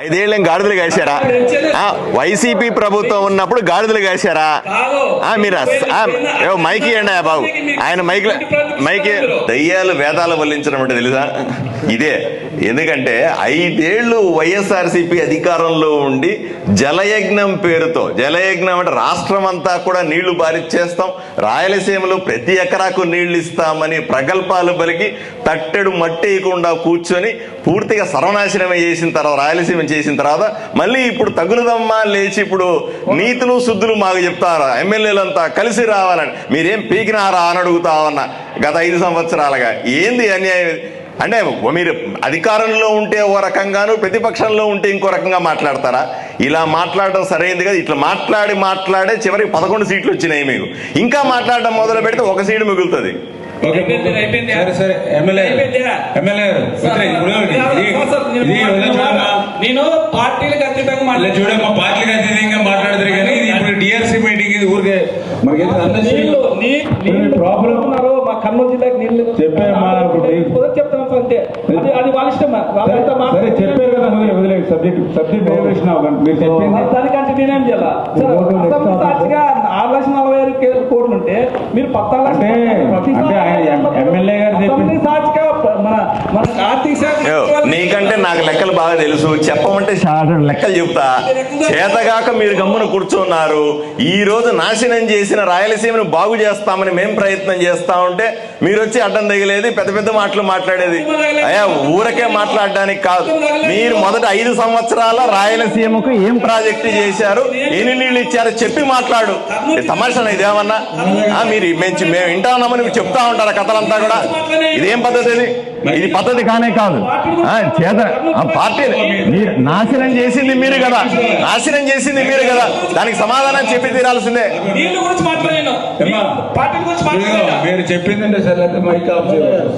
ఐదేళ్ళం గాడిదలు కాశారా? వైసీపీ ప్రభుత్వం ఉన్నప్పుడు గాడిదలు కాశారా? ఆ, మీరు మైకి అండి ఏవో బాబు. ఆయన మైక్ మైకి దయ్యాలు వేదాలు వల్లించడం అంటే తెలుసా? ఇదే. ఎందుకంటే ఐదేళ్ళు వైఎస్ఆర్సీపీ అధికారంలో ఉండి జలయజ్ఞం పేరుతో జలయజ్ఞం అంటే రాష్ట్రం అంతా కూడా నీళ్ళు బారిచ్చేస్తాం రాయలసీమలో ప్రతి ఎకరాకు నీళ్ళు ఇస్తామని ప్రగల్భాలు పలికి తట్టెడు మట్టేయకుండా కూర్చొని పూర్తిగా సర్వనాశనం చేసిన తర్వాత రాయలసీమ చేసిన తర్వాత మళ్ళీ ఇప్పుడు తగులుదమ్మా లేచి ఇప్పుడు నీతులు శుద్ధులు మాకు చెప్తారు? ఎమ్మెల్యేలంతా కలిసి రావాలని. మీరేం పీకినారా అని అడుగుతా ఉన్నా గత ఐదు సంవత్సరాలుగా. ఏంది అన్యాయం? అంటే మీరు అధికారంలో ఉంటే ఓ రకంగాను ప్రతిపక్షంలో ఉంటే ఇంకో రకంగా మాట్లాడతారా? ఇలా మాట్లాడడం సరైనది కదా? ఇట్లా మాట్లాడి మాట్లాడే చివరికి పదకొండు సీట్లు వచ్చినాయి మీకు. ఇంకా మాట్లాడడం మొదలు పెడితే ఒక సీటు మిగులుతుంది. ఓకే. అయిపోయింది, అయిపోయింది. సరే సరే. ఎమ్మెల్యే అయిపోయింది. ఎమ్మెల్యే గారు వదిలేయ్, ఇప్పుడు ఇది- ఇది వదిలేయ్ చూడమ్మా. నేను పార్టీలకు అతీతంగా ఇలా మాట్లాడు చూడమ్మా పార్టీలకు అతీతంగా మాట్లాడతారు కానీ ఇది ఇప్పుడు డిఆర్సీ మీటింగ్ ఇది ఊరికే మనకి ప్రాబ్లం కర్నూలు జిల్లాకి కుదరదు చెప్తాం అంతే. అది అది వాళ్ళ ఇష్టం సరే చెప్పారు కదా సబ్జెక్ట్ సబ్జెక్ట్ డైవర్షన్ అవ్వకండి మీరు చెప్పింది. దానికంటే నేనేం చేయాలి. సాక్షిగా ఆరు లక్షల నలభై ఐదు కోట్లు ఉంటే మీరు పద్నాలుగు ఎమ్మెల్యే గారు చెప్పింది- నీకంటే నాకు లెక్కలు బాగా తెలుసు. చెప్పమంటే లెక్కలు చెప్తా. చేతగాక మీరు గమ్మున కూర్చున్నారు. ఈ రోజు నాశనం చేసిన రాయలసీమను బాగు చేస్తామని మేం ప్రయత్నం చేస్తా ఉంటే మీరు వచ్చి అడ్డం తగిలేది పెద్ద పెద్ద మాటలు మాట్లాడేది. అయ్యా ఊరకే మాట్లాడడానికి కాదు. మీరు మొదట ఐదు సంవత్సరాల రాయలసీమకు ఏం ప్రాజెక్టు చేశారు? ఎన్ని నీళ్ళు ఇచ్చారో? చెప్పి మాట్లాడు. తమాషా ఇదేమన్నా మీరు మేము వింటా ఉన్నామని చెప్తా ఉంటారు కథలంతా కూడా? ఇదేం పద్ధతి ఇది ఇది పద్ధతి కానే కాదు. ఆ, చేత ఆ పార్టీ మీరు నాశనం చేసింది మీరు కదా. నాశనం చేసింది మీరు కదా. దానికి సమాధానం చెప్పి తీరాల్సిందే. మీరు చెప్పిందంటే సరే మైక్ ఆఫ్ చేయాలి